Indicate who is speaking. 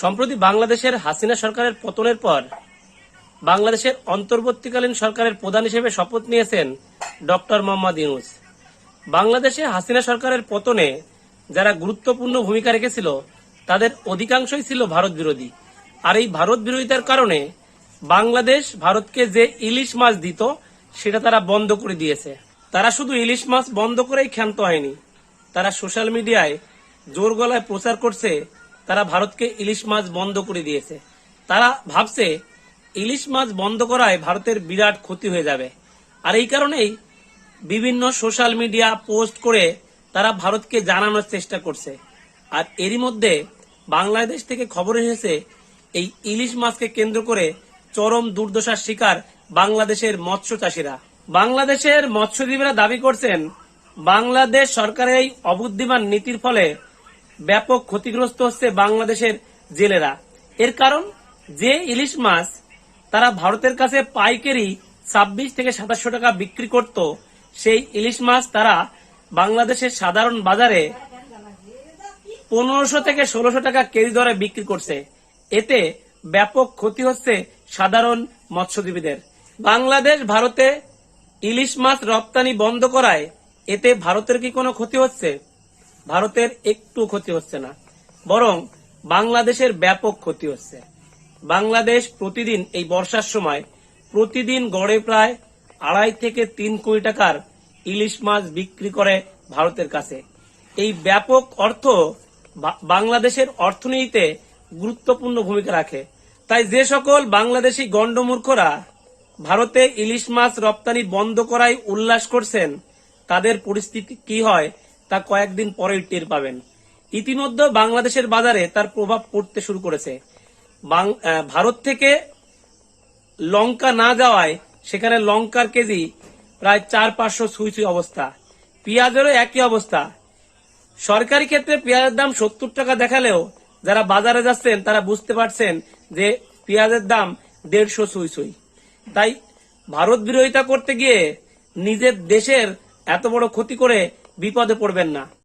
Speaker 1: সম্প্রতি বাংলাদেশের হাসিনা সরকারের পতনের পর বাংলাদেশের অন্তর্বর্তীকালীন সরকারের প্রধান হিসেবে শপথ নিয়েছেন ডক্টর মোহাম্মদ ইউনুস। বাংলাদেশে হাসিনা সরকারের পতনে যারা গুরুত্বপূর্ণ ভূমিকা রেখেছিল, তাদের অধিকাংশই ছিল ভারত বিরোধী। আর এই ভারত বিরোধিতার কারণে বাংলাদেশ ভারতকে যে ইলিশ মাছ দিত, সেটা তারা বন্ধ করে দিয়েছে। তারা শুধু ইলিশ মাছ বন্ধ করেই ক্ষান্ত হয়নি। তারা সোশ্যাল মিডিয়ায় জোর গলায় প্রচার করছে তারা ভারতকে ইলিশ মাছ বন্ধ করে দিয়েছে। তারা ভাবছে, ইলিশ মাছ বন্ধ করায় ভারতের বিরাট ক্ষতি হয়ে যাবে। আর এই কারণেই বিভিন্ন সোশ্যাল মিডিয়া পোস্ট করে তারা ভারতকে জানানোর চেষ্টা করছে। আর এরই মধ্যে বাংলাদেশ থেকে খবর এসেছে, এই ইলিশ মাছকে কেন্দ্র করে চরম দুর্দশার শিকার বাংলাদেশের মৎস্য চাষিরা। বাংলাদেশের মৎস্যজীবীরা দাবি করছেন, বাংলাদেশ সরকারের এই অবুদ্ধিমান নীতির ফলে ব্যাপক ক্ষতিগ্রস্ত হচ্ছে বাংলাদেশের জেলেরা। এর কারণ, যে ইলিশ মাছ তারা ভারতের কাছে পাইকারি ছাব্বিশ থেকে সাতাশশো টাকা বিক্রি করত, সেই ইলিশ মাছ তারা বাংলাদেশের সাধারণ বাজারে পনেরোশো থেকে ষোলোশো টাকা কেজি দরে বিক্রি করছে। এতে ব্যাপক ক্ষতি হচ্ছে সাধারণ মৎস্যজীবীদের। বাংলাদেশ, ভারতে ইলিশ মাছ রপ্তানি বন্ধ করায় এতে ভারতের কি কোনো ক্ষতি হচ্ছে? ভারতের একটু ক্ষতি হচ্ছে না, বরং বাংলাদেশের ব্যাপক ক্ষতি হচ্ছে। বাংলাদেশ প্রতিদিন এই বর্ষার সময় প্রতিদিন গড়ে প্রায় আড়াই থেকে তিন কোটি টাকার ইলিশ মাছ বিক্রি করে ভারতের কাছে। এই ব্যাপক অর্থ বাংলাদেশের অর্থনীতিতে গুরুত্বপূর্ণ ভূমিকা রাখে। তাই যে সকল বাংলাদেশি গণ্ডমূর্খরা ভারতে ইলিশ মাছ রপ্তানি বন্ধ করায় উল্লাস করছেন, তাদের পরিস্থিতি কি হয় তা কয়েকদিন পরেই টের পাবেন। ইতিমধ্যে বাংলাদেশের বাজারে তার প্রভাব পড়তে শুরু করেছে। ভারত থেকে লঙ্কা না যাওয়ায় সেখানে লঙ্কার কেজি প্রায় চার পাঁচশো ছুঁই ছুঁই অবস্থা। পেঁয়াজেরও একই অবস্থা। সরকারি ক্ষেত্রে পেঁয়াজের দাম সত্তর টাকা দেখালেও যারা বাজারে যাচ্ছেন, তারা বুঝতে পারছেন যে পেঁয়াজের দাম দেড়শো ছুঁই ছুঁই। তাই ভারত বিরোধিতা করতে গিয়ে নিজের দেশের এত বড় ক্ষতি করে বিপদে পড়বেন না।